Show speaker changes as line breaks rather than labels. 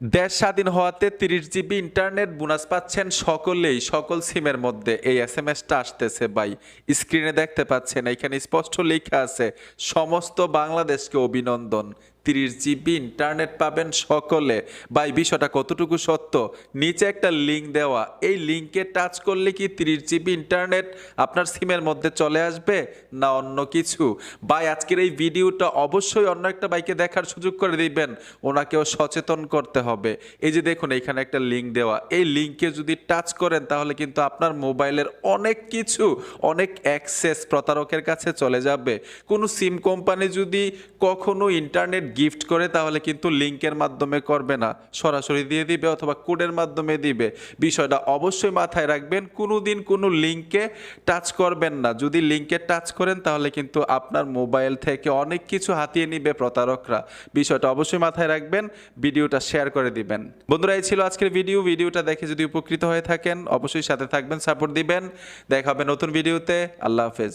দেশ স্বাধীন হওয়াতে তিরিশ জিবি ইন্টারনেট বোনাস পাচ্ছেন সকলেই, সকল সিমের মধ্যে। এই এস এম এসটা আসতেছে ভাই, স্ক্রিনে দেখতে পাচ্ছেন, এখানে স্পষ্ট লেখা আছে, সমস্ত বাংলাদেশকে অভিনন্দন। তিরিশ জিবি ইন্টারনেট পাবেন সকলে। ভাই, বিষয়টা কতটুকু সত্য? নিচে একটা লিঙ্ক দেওয়া। এই লিঙ্কে টাচ করলে কি তিরিশ জিবি ইন্টারনেট আপনার সিমের মধ্যে চলে আসবে না অন্য কিছু? ভাই, আজকের এই ভিডিওটা অবশ্যই অন্য একটা বাইকে দেখার সুযোগ করে দিবেন। ওনাকেও সচেতন করতে হবে। এই যে দেখুন, এখানে একটা লিঙ্ক দেওয়া। এই লিঙ্কে যদি টাচ করেন, তাহলে কিন্তু আপনার মোবাইলের অনেক কিছু, অনেক অ্যাক্সেস প্রতারকের কাছে চলে যাবে। কোনো সিম কোম্পানি যদি কখনো ইন্টারনেট গিফট করে, তাহলে কিন্তু লিঙ্কের মাধ্যমে করবে না। সরাসরি দিয়ে দিবে অথবা কোডের মাধ্যমে দিবে। বিষয়টা অবশ্যই মাথায় রাখবেন কোনো দিন কোনো লিঙ্কে টাচ করবেন না। যদি লিঙ্কে টাচ করেন, তাহলে কিন্তু আপনার মোবাইল থেকে অনেক কিছু হাতিয়ে নিবে প্রতারকরা। বিষয়টা অবশ্যই মাথায় রাখবেন, ভিডিওটা শেয়ার করে দিবেন। বন্ধুরা, এই ছিল আজকের ভিডিও ভিডিওটা দেখে যদি উপকৃত হয়ে থাকেন, অবশ্যই সাথে থাকবেন সাপোর্ট দিবেন। দেখা হবে নতুন ভিডিওতে আল্লাহ হাফেজ।